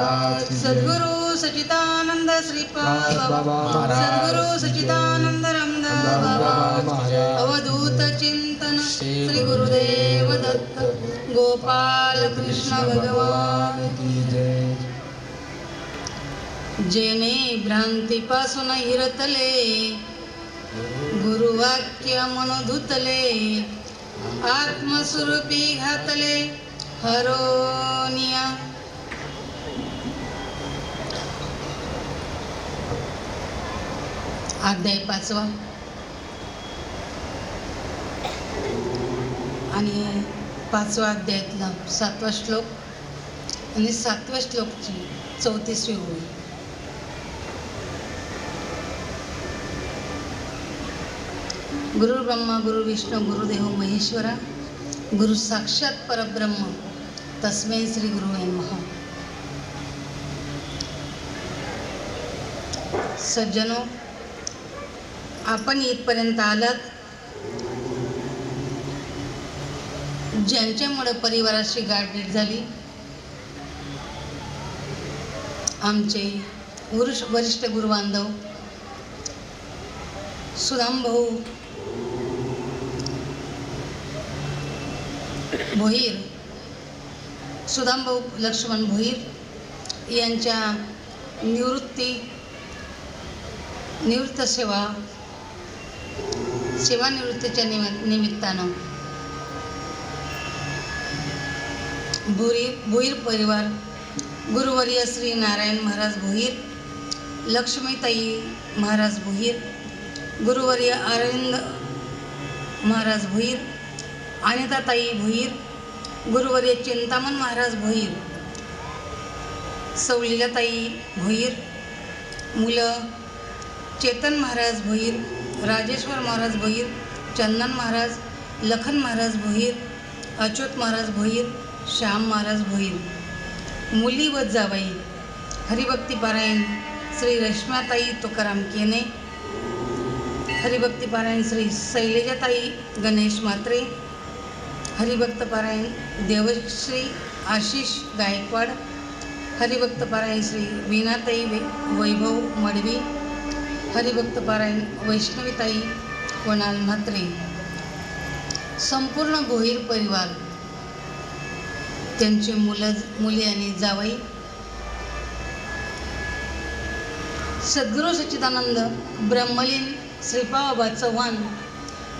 सद्गुरु सचिदानंद श्रीपाद. सद्गुरु बाबा महाराज. अवधूत चिंतन श्री गुरुदेव दत्त। गोपाल कृष्ण भगवान जेने भ्रांतीपासून हिरतले। गुरुवाक्य मनोधुतले। आत्मस्वरूपी घातले। हरोनिया अध्याय पाचवा. आणि पाचवा अध्यायातला सातवा श्लोक. आणि सातव्या श्लोकची चौतीसवी होईल गुरु ब्रह्मा गुरु विष्णू गुरुदेव महेश्वरा गुरु साक्षात परब्रह्म तस्मै श्री गुरु महा सज्जनो आपण इथपर्यंत आलात. ज्यांच्यामुळे परिवाराशी गाठभेट झाली. आमचे वरुष वरिष्ठ गुरुबांधव सुदाम भाऊ भोईर सुदाम भाऊ लक्ष्मण भोईर यांच्या निवृत्ती निवृत्त सेवा सेवानिवृत्तीच्या निमि निमित्तानं. भुरी भुईर परिवार गुरुवर्य श्री नारायण महाराज भुईर लक्ष्मीताई महाराज भुईर गुरुवर्य अरविंद महाराज भुईर अनिताताई भुईर गुरुवर्य चिंतामण महाराज भुईर सौलीलाताई भुईर मुलं चेतन महाराज भुईर राजेश्वर महाराज भोईर चंदन महाराज लखन महाराज भोईर अच्युत महाराज भोईर श्याम महाराज भोईर. मुली व जावाई. हरिभक्ती पारायण श्री रश्म्याताई तुकाराम केने. हरिभक्ती पारायण श्री शैलेजाताई गणेश मात्रे हरिभक्त पारायण देवश्री आशिष गायकवाड. हरिभक्तपारायण श्री वीणाताई वैभव मडवी. हरिभक्त पारायण वैष्णवीताई कोणाल म्हात्रे संपूर्ण गोहीर परिवार त्यांची मुलं मुली आणि जावई सद्गुरू सच्चिदानंद ब्रह्मलीन श्रीपाबाबा चव्हाण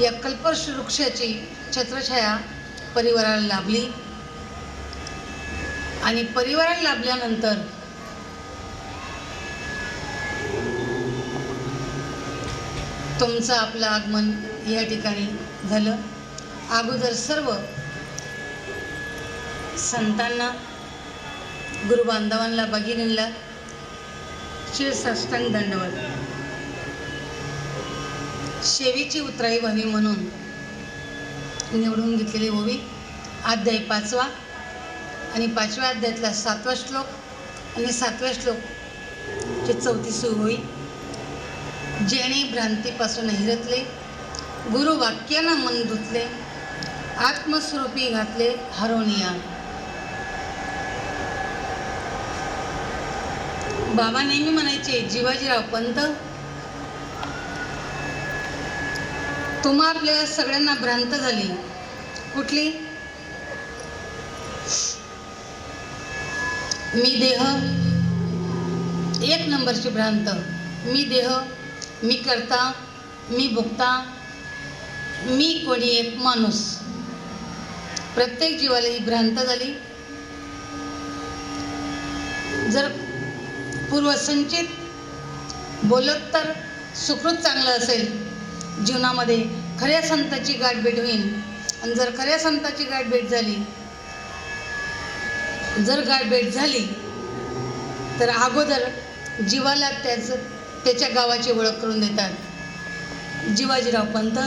या कल्पश वृक्षाची छत्रछाया परिवाराला लाभली. आणि परिवाराला लाभल्यानंतर तुमचं आपलं आगमन या ठिकाणी झालं. अगोदर सर्व संतांना गुरुबांधवांना भगिनींना शिरसाष्टांग दंडवत. शेवीची उतराई व्हावी म्हणून निवडून घेतलेली ओवी अध्याय पाचवा आणि पाचव्या अध्यायातला सातवा श्लोक आणि सातव्या श्लोक चौथी सुरू होईल. जेणे भ्रांतीपासून हिरतले गुरुवाक्याला मन धुतले आत्मस्वरूपी घातले हरोनिया. बाबा नेहमी म्हणायचे जिवाजीराव पंत तुम्हा आपल्या सगळ्यांना भ्रांत झाली. कुठली? मी देह. एक नंबरची भ्रांत. मी देह मी करता मी भुगता मी कोणी एक माणूस. प्रत्येक जीवाला ही भ्रांत झाली. जर पूर्वसंचित बोलत तर सुकृत चांगलं असेल. जीवनामध्ये खऱ्या संताची गाठभेट होईल. आणि जर खऱ्या संताची गाठभेट झाली जर गाठभेट झाली तर अगोदर जीवाला त्याचं त्याच्या गावाची ओळख करून देतात. जिवाजीराव पंत.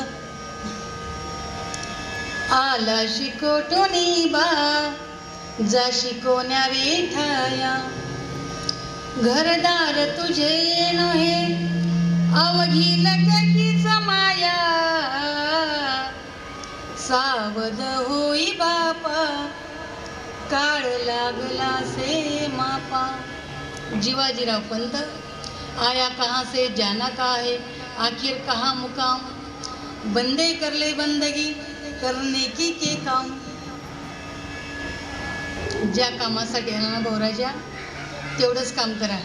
आला शिकोटोनी बा. जा शिकोण्या रेठाया घरदार तुझे नव्हे. अवघी लटकीच माया. सावध होई बापा. काळ लागला से मापा. जिवाजीराव पंत. आया कहाँ से जाना कहाँ है आखिर कहाँ मुकाम? बंदे कर ले बंदगी करने की के काम? ज्या कामासाठी आहे ना भोराच्या तेवढंच काम करा.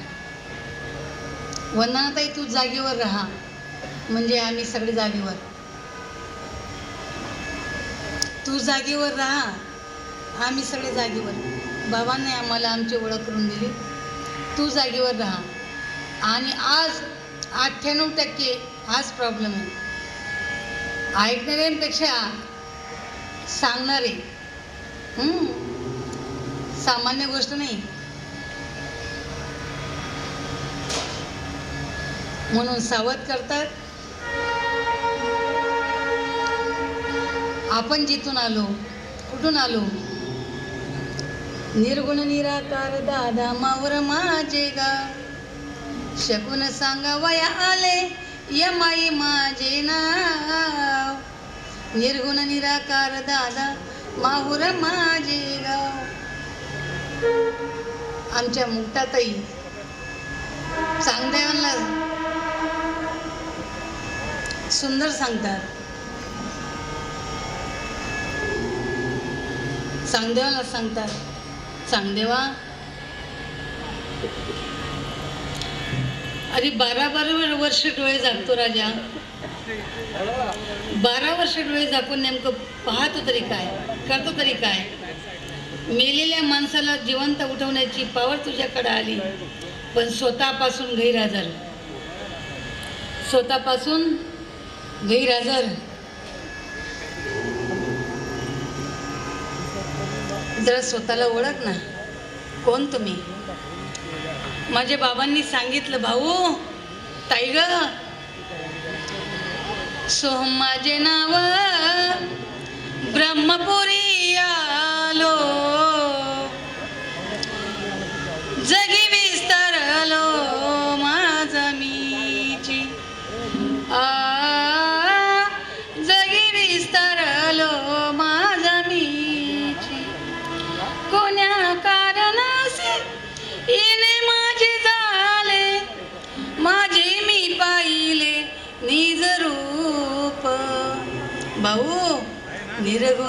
वंदनाताई तू जागेवर राहा. म्हणजे आम्ही सगळे जागेवर. तू जागेवर राहा. आम्ही सगळे जागेवर. बाबांनी आम्हाला आमची ओळख करून दिली. तू जागेवर राहा. आणि आज अठ्ठ्याण्णव टक्के हाच प्रॉब्लेम आहे. ऐकणाऱ्यांपेक्षा सांगणारे सामान्य गोष्ट नाही. म्हणून सावध करतात. आपण जिथून आलो कुठून आलो? निर्गुण निराकार दादा मावर माझे गा शकून सांगा वया आले यमाई माझे नाव. निर्गुण निराकार दादा माहुर माझे गाव. आमच्या मुक्ताताई. चांगदेवांना सुंदर सांगतात. चांगदेवाला सांगतात. चांगदेवा अरे बारा बारा वर्ष डोळे झाकतो राजा. बारा वर्ष डोळे झाकून नेमकं पाहतो तरी काय? करतो तरी काय? मेलेल्या माणसाला जिवंत उठवण्याची पावर तुझ्याकडे आली. पण स्वतःपासून गैरहजर. स्वतःपासून गैरहजर. जरा स्वतःला ओळख ना. कोण तुम्ही? माझ्या बाबांनी सांगितलं भाऊ ताई ग सोहम माझे नाव ब्रह्मपुरी आलो. जगी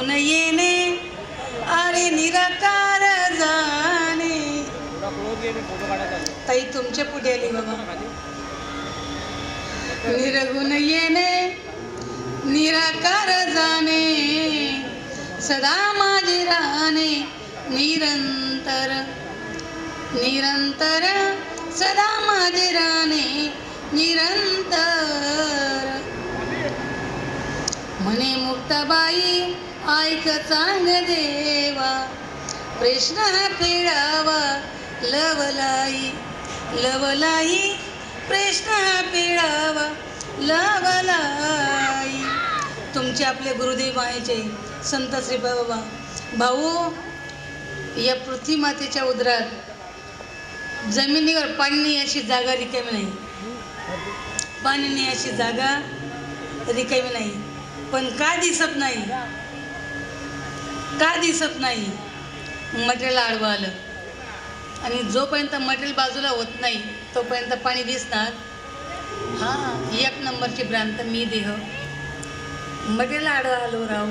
निर्गुण येणे अरे निराकार जाणे. ताई तुमच्यापुढे आली बाबा. निरगुण येणे निराकार जाणे. सदा माझे राहणे निरंतर निरंतर. सदा माझे राहणे निरंतर. म्हणे मुक्ताबाई ऐक चांग देवा कृष्ण हा पिळावा लवलाई लवलाई कृष्ण हा पिळावा लवलाई तुमचे आपले गुरुदेव मायेचे संत श्री बाबा भाऊ या पृथ्वी मातेच्या उदरात जमिनीवर पाणी अशी जागा रिकामी नाही. पाणी अशी जागा रिकामी नाही. पण का दिसत नाही? का दिसत नाही? मटेरियल आडवं आलं. आणि जोपर्यंत मटेरियल बाजूला होत नाही तोपर्यंत पाणी दिसणार? हां एक नंबरची भ्रांत मी देह. मटेरियल आडवं आलो राव.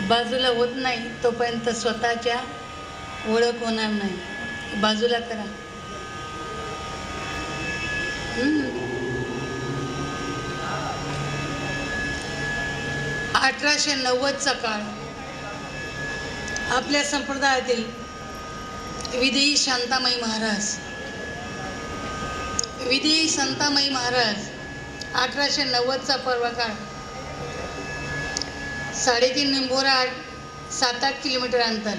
बाजूला होत नाही तोपर्यंत स्वतःच्या ओळख होणार नाही. बाजूला करा. अठराशे नव्वदचा काळ. आपल्या संप्रदायातील विधी शांतामयी महाराज. विधी संतामयी महाराज अठराशे नव्वदचा पर्व काळ साडेतीन निंबोरा आठ सात आठ किलोमीटर अंतर.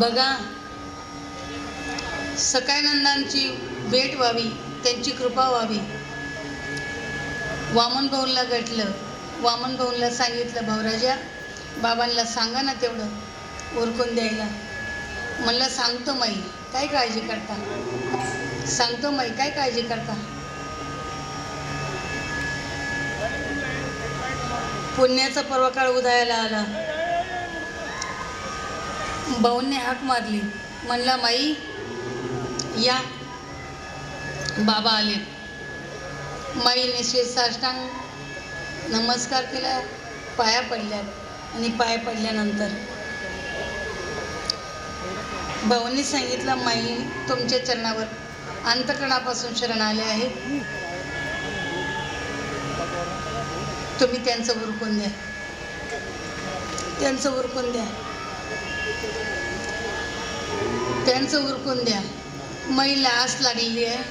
बघा सकायनंदांची भेट व्हावी त्यांची कृपा व्हावी. वामन भाऊला घटलं वामन भाऊला सांगितलं भाऊराजा बाबांना सांगा ना तेवढं उरकून द्यायला. म्हणलं सांगतो माई काय काळजी करता? सांगतो माई काय काळजी करता? पुण्याचा पर्वकाळ उदयाला आला. भाऊंनी हाक मारली. म्हणला माई या. बाबा आले. माईने श्री साष्टांग नमस्कार केला पाया पडल्या आणि पाय पडल्यानंतर. भाऊंनी सांगितलं माई तुमच्या चरणावर अंतकरणापासून शरण आले आहेत तुम्ही त्यांचं उरकून द्या. त्यांचं उरकून द्या. त्यांचं उरकून द्या. महिला आस लागलेली आहे.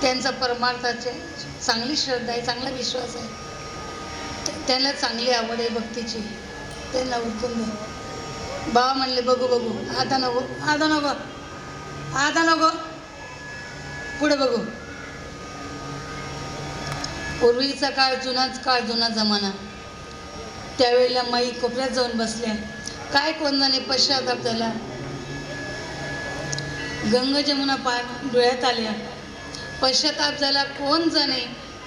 त्यांचा परमार्थाचे चांगली श्रद्धा आहे चांगला विश्वास आहे. त्यांना चांगली आवड आहे भक्तीची. त्यांना उरकून द्या बाबा म्हणले बघू बघू. आता नको आता नको. आता नको. पुढे बघू. पूर्वीचा काळ जुनाच काळ जुना जमाना. त्यावेळेला माई कोपऱ्यात जाऊन बसल्या. काय कोणाने पश्चाताप झाला? गंग जमुना पार डोळ्यात आल्या. पश्चाताप झाला कोण जाणे?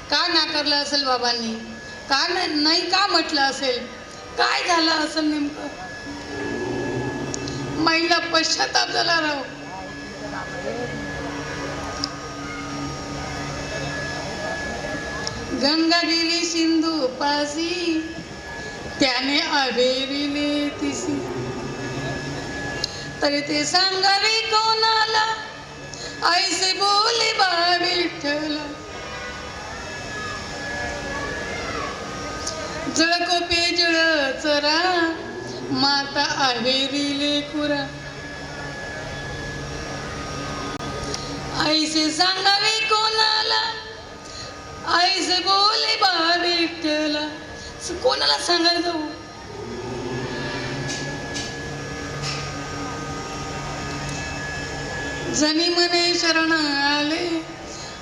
का नाकारलं असेल बाबांनी? का नाही का म्हटलं असेल? काय झालं असेल नेमकं? महिला पश्चाताप झाला राव. गंगा गेली सिंधू पासी त्याने अभेरिले तिसी. तरी ते सांगावे कोणाला? ऐसे बोले बा विठ्ठला जळकोपे जळ चरा माता आहेरी कुरा आईसे सांगावे कोणाला? आईसे बोले बा कोणाला सांगायला हो? जाऊ जनी मने शरण आले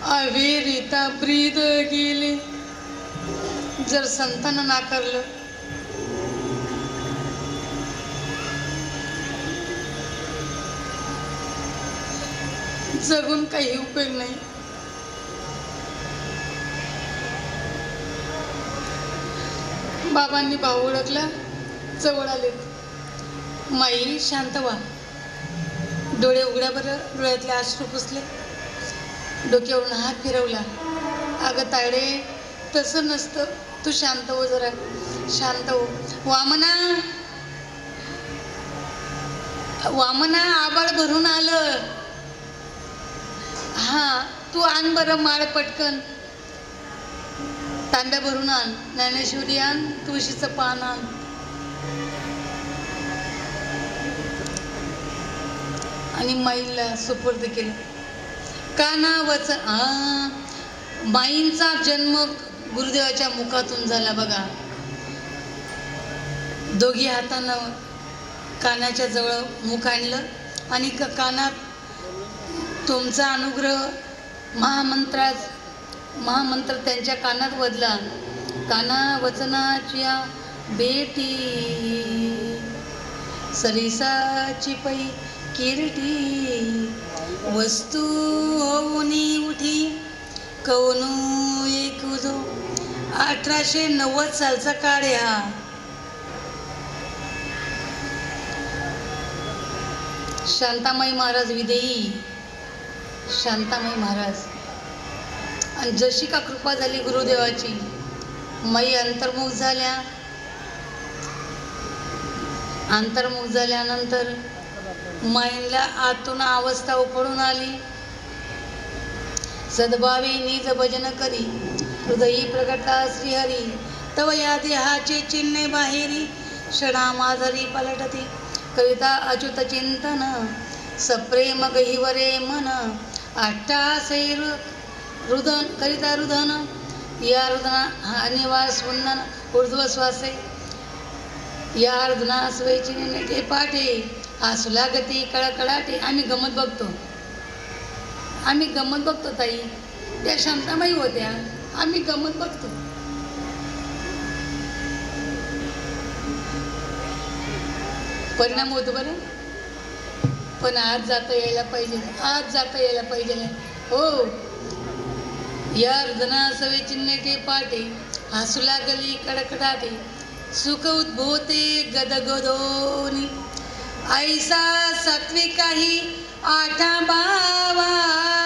अविरिता ब्रीद गेले. जर संतानं नाकारलं. जगून काही उपयोग नाही. बाबांनी भाऊ ओळखला जवळ आले. माई शांत व्हा. डोळे उघड्या बरं डोळ्यातले अश्रू पुसले. डोक्यावरून हात फिरवला. अगं तायडे तसं नसतं. तू शांत हो जरा. शांत हो. वामना. वामना आबाळ भरून आलं. हा तू आण बरं माळ पटकन. तांब्या भरून आण. ज्ञानेश्वरी आण तुळशीचं पान आण. आणि माईला सुपूर्द केलं. काना वच आ माईंचा जन्म गुरुदेवाच्या मुखातून झाला बघा. दोघी हातानं कानाच्या जवळ मुख आणलं आणि क- कानात तुमचा अनुग्रह महामंत्रा महामंत्र त्यांच्या कानात वदला. काना वचनाच्या बेटी सरिसाची पै किरटी. वस्तू होऊनी उठी. कवनू एक उजो अठराशे नव्वद सालचा काळ आहे हा. शांतामाई महाराज विदेही शांतामाई महाराज. आणि जशी का कृपा झाली गुरुदेवाची माई अंतर्मुख झाल्या. अंतर्मुख झाल्यानंतर माईला आतून अवस्था उपडून आली. सद्भावी निज भजन करी हृदयी प्रगटा श्रीहरी तव या देहाचे चिन्हे बाहेरी क्षणा माझरी पलटती. करिता अच्युत चिंतन सप्रेम गहिवरे मन अट्टासैर रुदन करिता रुदन. या रुदना हा निवास वंदन ऊर्ध्वश्वासे या अर्धनास वैची ते पाठे आसुलागती कळकळाटे आम्ही गमत बघतो. आम्ही गमत बघतो ताई. त्या शांताबाई होत्या. आम्ही गमत बघतो. परिणाम होतो बरं. पण आज जाता यायला पाहिजे. आज जाता यायला पाहिजे. हो. या अर्धनासवे चिन्ह के पाटे. हसू लागली कडकडाटे. सुख उद्भवते गदगदोनी ऐसा सात्विकाही आठा बावा.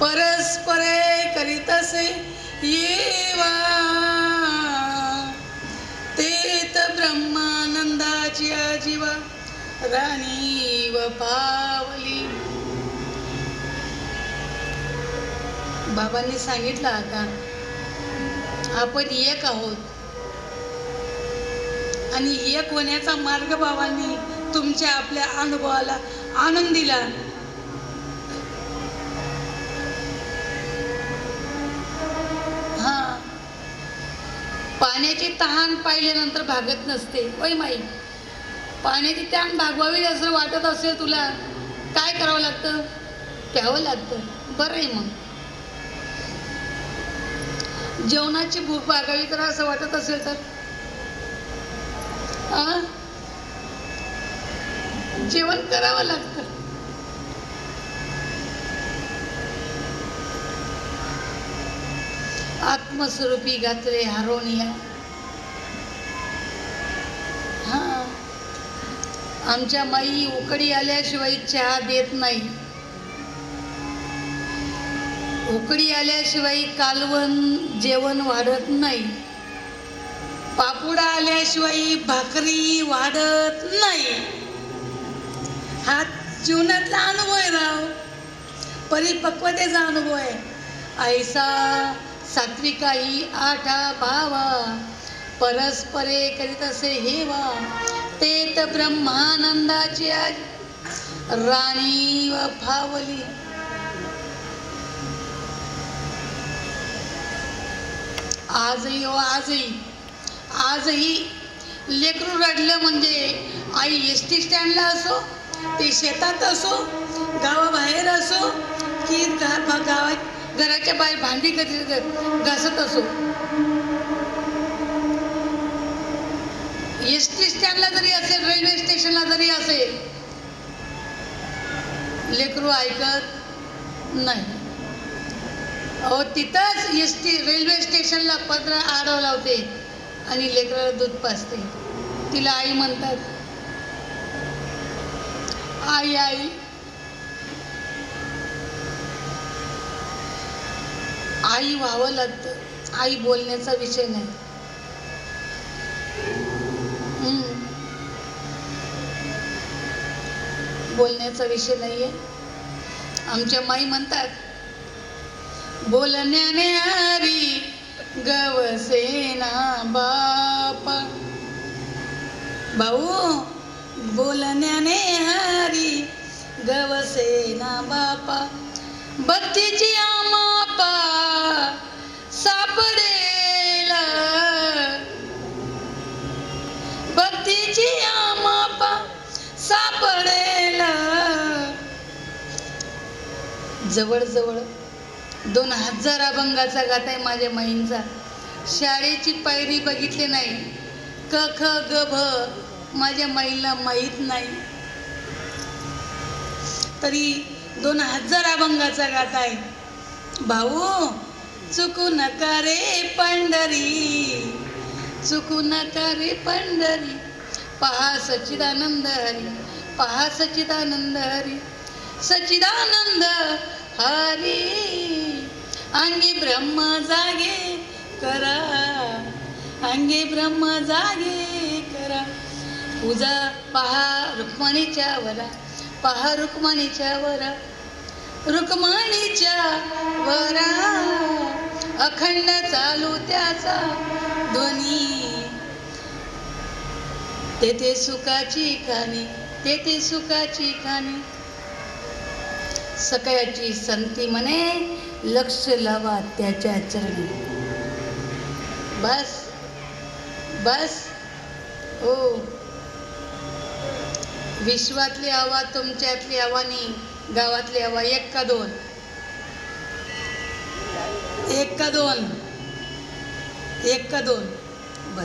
परस्परे करीतसे येवा. तेत ब्रह्मानंदाची आजीवा राणी व पावली. बाबांनी सांगितलं आता आपण एक आहोत. आणि एक होण्याचा मार्ग बाबांनी तुमच्या आपल्या अनुभवाला आनंद दिला हा पाण्याची तहान पाहिल्यानंतर भागत नसते. वय माई? पाण्याची तहान भागवावी असं वाटत असेल तुला काय करावं लागतं? प्यावं लागतं. बरं आहे मग. जेवणाची भूक भागावी तर असं वाटत असेल तर? जेवण करावं लागतं. आत्मस्वरूपी घातले हारोनिया. हा. आमच्या माई उकडी आल्याशिवाय चहा देत नाही. उकडी आल्याशिवाय कालवण जेवण वाढत नाही. पापुडा आल्याशिवाय भाकरी वाढत नाही. हा जीवनातला अनुभव आहे राव. परिपक्वतेचा अनुभव आहे. ऐसा सात्विकाही आठा भावा परस्परे करीत असे हेवा ते तर ब्रह्मानंदाची आज राणी व फावली आजही व आजही आजही लेकरू रडलं म्हणजे आई एस टी स्टँडला असो ते शेतात असो गावाबाहेर असो की गावात घराच्या बाहेर भांडी कधी घासत असो. एस टी स्टँडला जरी असेल रेल्वे स्टेशनला जरी असेल लेकरू ऐकत नाही. अहो तिथंच एस टी रेल्वे स्टेशनला पत्र आडव लावते आणि लेकराला दूध पाजते. तिला आई म्हणतात आई आई आई व्हावं लागतं आई बोलण्याचा विषय नाही. बोलण्याचा विषय नाहीये. आमच्या माई म्हणतात बोलण्याने हरी गवसेना बाप. भाऊ बोलण्याने हरी गवसेना बापा. बत्तीची जवळजवळ दोन हजार अभंगाचा गात आहे माझ्या माईंचा. शाळेची पायरी बघितली नाही. क ख ग भ माझ्या माईला माहीत नाही. तरी दोन हजार अभंगाचा गात आहे. भाऊ चुकू नका रे पंढरी. चुकू नका रे पंढरी. पहा सच्चिदानंद हरी पहा सच्चिदानंद हरी. सच्चिदानंद हरी अंगी ब्रह्म जागे करा. अंगी ब्रह्म जागे करा. पूजा पहा रुक्मणीच्या वरा पहा रुक्मणीच्या वरा. रुक्मणीच्या वरा अखंड चालू त्याचा ध्वनी. तेथे सुखाची खाणी तेथे सुखाची खाणी. सकाळची संती म्हणे लक्ष लावा त्याच्या चरणी. बस बस. हो. विश्वातली हवा तुमच्यातली हवानी गावातली हवा एक का दोन? एक का दोन? एक का दोन? बर.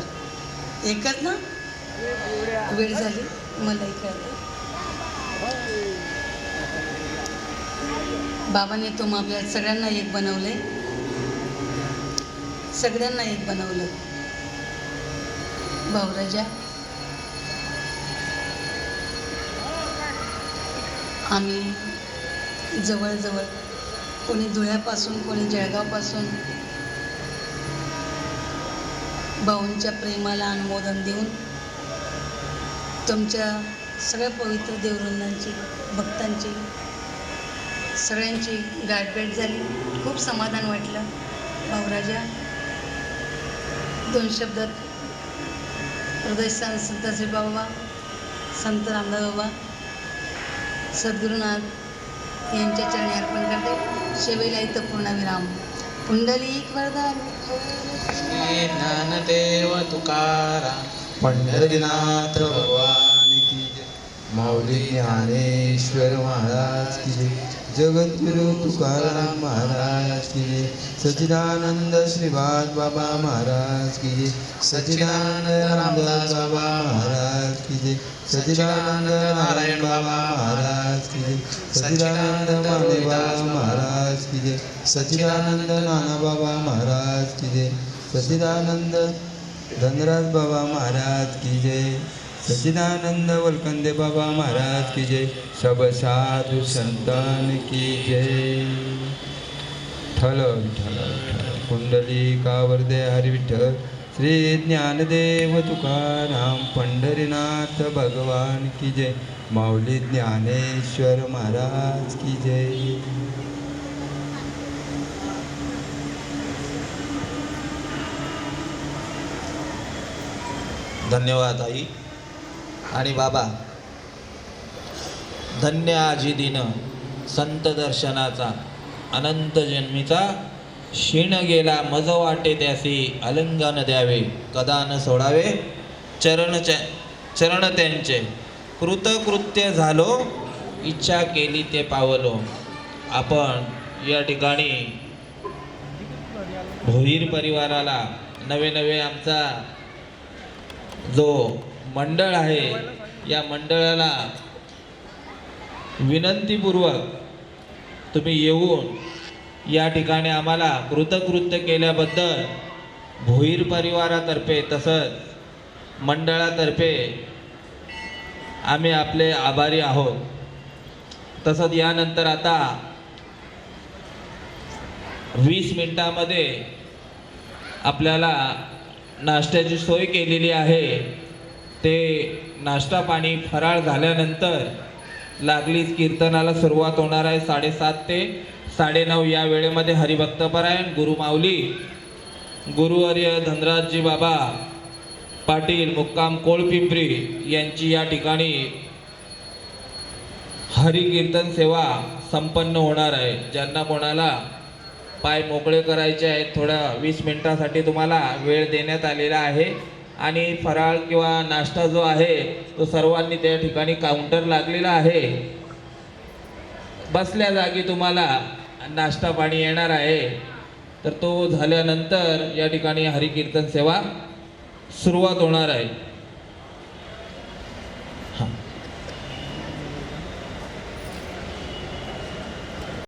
एकच ना? वेळ झाली? मलाही कळलं. बाबाने तुम आपल्या सगळ्यांना एक बनवले. सगळ्यांना एक बनवलं. भाऊराजा. आम्ही जवळजवळ कोणी धुळ्यापासून कोणी जळगावपासून भाऊंच्या प्रेमाला अनुमोदन देऊन तुमच्या सगळ्या पवित्र देवरुंदांची भक्तांची सगळ्यांची गाठभेट झाली. खूप समाधान वाटलं. भाऊराजा दोन शब्दात हृदय संत संत बाबा संत रामदास बाबा सद्गुरुनाथ यांच्या चरणी अर्पण करते. शेवेला इथं पूर्णविराम पुंडलिक वरदान. श्री ज्ञानदेव तुकाराम. पंढरीनाथ भगवान की जय. माऊली ज्ञानेश्वर महाराज की जय. जगद्गुरु तुकाराम महाराज की जय। सचिदानंद श्रीवाद बाबा महाराज की जय। सचिदानंद रामदास बाबा महाराज की जय। सचिदानंद नारायण बाबा महाराज की जय। सचिदानंद माने महाराज की जय। सचिदानंद नाना बाबा महाराज की जय। सचिदानंद धनराज बाबा महाराज की जय। सच्चिदानंद वलकंदे बाबा महाराज की जय। सब साधु संतान की जय। ठल विठ्ठल कुंडली कावरदे हरि विठ्ठल श्री ज्ञानदेव तुकाराम पंढरीनाथ भगवान की जय। माऊली ज्ञानेश्वर महाराज की जय। धन्यवाद आई। आणि बाबा धन्य आजी दिन संत दर्शनाचा अनंत जन्मीचा क्षीण गेला मज वाटे त्यासी अलंगन द्यावे कदा न सोडावे चरण चरण त्यांचे कृतकृत्य झालो इच्छा केली ते पावलो. आपण या ठिकाणी भोईर परिवाराला नवे नवे आमचा जो मंडळ आहे या मंडळाला विनंतीपूर्वक तुम्ही येऊन या ठिकाणी आम्हाला कृतकृत्य केल्याबद्दल भोईर परिवारातर्फे तसंच मंडळातर्फे आम्ही आपले आभारी आहोत. तसंच यानंतर आता वीस मिनिटामध्ये आपल्याला नाश्त्याची सोय केलेली आहे. ते नाश्ता पाणी फराळ झाल्यानंतर लागलीच कीर्तनाला सुरुवात होणार आहे साडेसात ते साडेनऊ या वेळेमध्ये हरिभक्तपरायण. गुरुमाऊली गुरुवर्य धनराजजी बाबा पाटील मुक्काम कोळपिंपरी यांची या ठिकाणी हरिकीर्तन सेवा संपन्न होणार आहे. ज्यांना कोणाला पाय मोकळे करायचे आहेत थोड्या वीस मिनिटासाठी तुम्हाला वेळ देण्यात आलेला आहे. आणि फराळ किंवा नाश्ता जो आहे तो सर्वांनी त्या ठिकाणी काउंटर लागलेला आहे. बसल्या जागी तुम्हाला नाश्ता पाणी येणार आहे. तर तो झाल्यानंतर या ठिकाणी हरिकीर्तन सेवा सुरुवात होणार आहे.